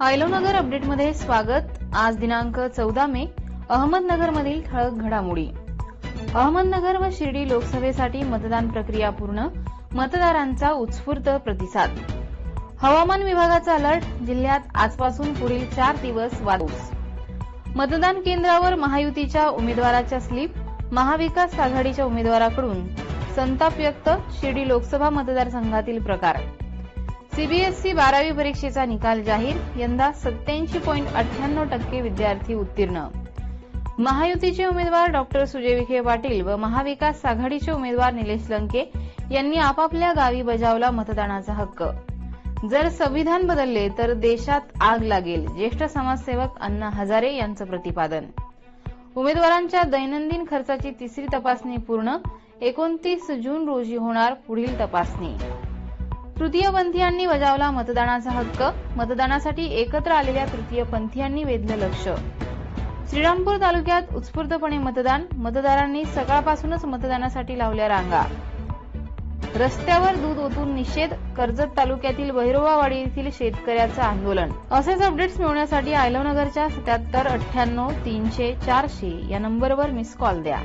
आयलोनगर अपडेटमध्ये स्वागत. आज दिनांक चौदा मे अहमदनगरमधील ठळक घडामोडी. अहमदनगर व शिर्डी लोकसभेसाठी मतदान प्रक्रिया पूर्ण मतदारांचा उत्स्फूर्त प्रतिसाद. हवामान विभागाचा अलर्ट जिल्ह्यात आजपासून पुढील चार दिवस वादूस मतदान केंद्रावर महायुतीच्या उमेदवाराच्या स्लीप महाविकास आघाडीच्या उमेदवाराकडून. संताप व्यक्त शिर्डी लोकसभा मतदारसंघातील प्रकार. सीबीएसई बारावी परीक्षेचा निकाल जाहीर. यंदा सत्याऐंशी पॉईंट अठ्ठ्याण्णव टक्के विद्यार्थी उत्तीर्ण. महायुतीचे उमेदवार डॉक्टर सुजय विखे पाटील व महाविकास आघाडीचे उमेदवार निलेश लंके यांनी आपापल्या गावी बजावला मतदानाचा हक्क. जर संविधान बदलले तर देशात आग लागेल. ज्येष्ठ समाजसेवक अण्णा हजारे यांचं प्रतिपादन. उमेदवारांच्या दैनंदिन खर्चाची तिसरी तपासणी पूर्ण. एकोणतीस जून रोजी होणार पुढील तपासणी. तृतीयपंथीयांनी बजावला मतदानाचा हक्क. मतदानासाठी एकत्र आलेल्या तृतीयपंथीयांनी वेधलं लक्ष. श्रीरामपूर तालुक्यात उत्स्फूर्तपणे मतदान. मतदारांनी सकाळपासूनच मतदानासाठी लावल्या रांगा. रस्त्यावर दूध ओतून निषेध. कर्जत तालुक्यातील बहिरोबावाडी येथील शेतकऱ्याचं आंदोलन. असेच अपडेट्स मिळवण्यासाठी आयलवनगरच्या सत्याहत्तर अठ्ठ्याण्णव तीनशे चारशे या नंबरवर मिस कॉल द्या.